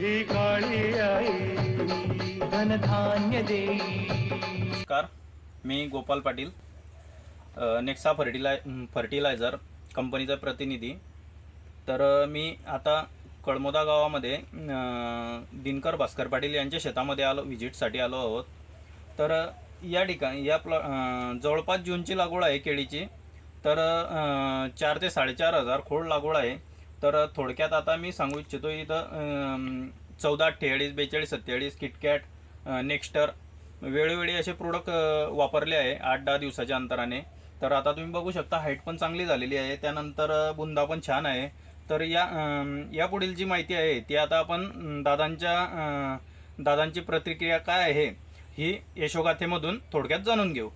ही काळी आई धनधान्य देई नमस्कार मी गोपाल पाटील नेक्सा फर्टिलाय फर्टिलायझर कंपनीचा प्रतिनिधी. तर मी आता कळमोदा गावामध्ये दिनकर भास्कर पाटील यांच्या शेतामध्ये आलो व्हिजिटसाठी आलो आहोत. तर या ठिकाणी या प्लॉ जवळपास जूनची लागवड आहे केळीची. तर चार ते साडेचार हजार खोड लागवड आहे. तर थोडक्यात आता मी सांगू इच्छितो इथं चौदा अठ्ठेचाळीस बेचाळीस सत्तेचाळीस किटकॅट नेक्स्टर वेळोवेळी असे प्रोडक्ट वापरले आहे आठ दहा दिवसाच्या अंतराने. तर आता तुम्ही बघू शकता हाईट पण चांगली झालेली आहे. त्यानंतर बुंदा पण छान आहे. तर या यापुढील जी माहिती आहे ती आता आपण दादांच्या दादांची प्रतिक्रिया काय आहे ही यशोगाथेमधून थोडक्यात जाणून घेऊ.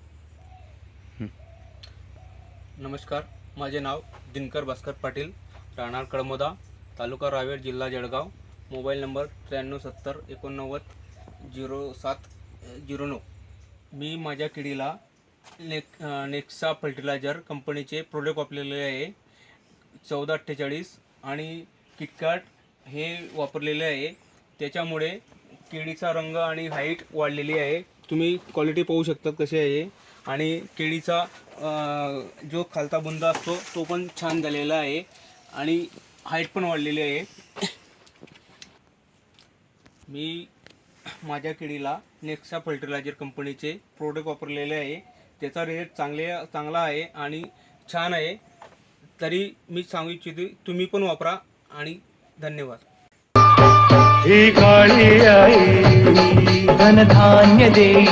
नमस्कार माझे नाव दिनकर भास्कर पाटील राहणार कळमोदा तालुका रावेर जिल्हा जळगाव. मोबाईल नंबर त्र्याण्णव सत्तर एकोणनव्वद झिरो सात झिरो नऊ. मी माझ्या किडीला नेक नेक्सा फर्टिलायझर कंपनीचे प्रोडक्ट वापरलेले आहे. चौदा अठ्ठेचाळीस आणि किटकाट हे वापरलेले आहे. त्याच्यामुळे केळीचा रंग आणि हाईट वाढलेली आहे. तुम्ही क्वालिटी पाहू शकता कशी आहे आणि केळीचा जो खालचा बुंदा असतो तो पण छान झालेला आहे. आणि हाईट पण वाढलेली आहे. मी माझ्या केळीला नेक्सा फर्टिलायझर कंपनीचे प्रोडक्ट वापरलेले आहे. त्याचा रेट चांगले चांगला आहे आणि छान आहे. तरी मी सांगू इच्छितो तुम्ही पण वापरा आणि धन्यवाद. ही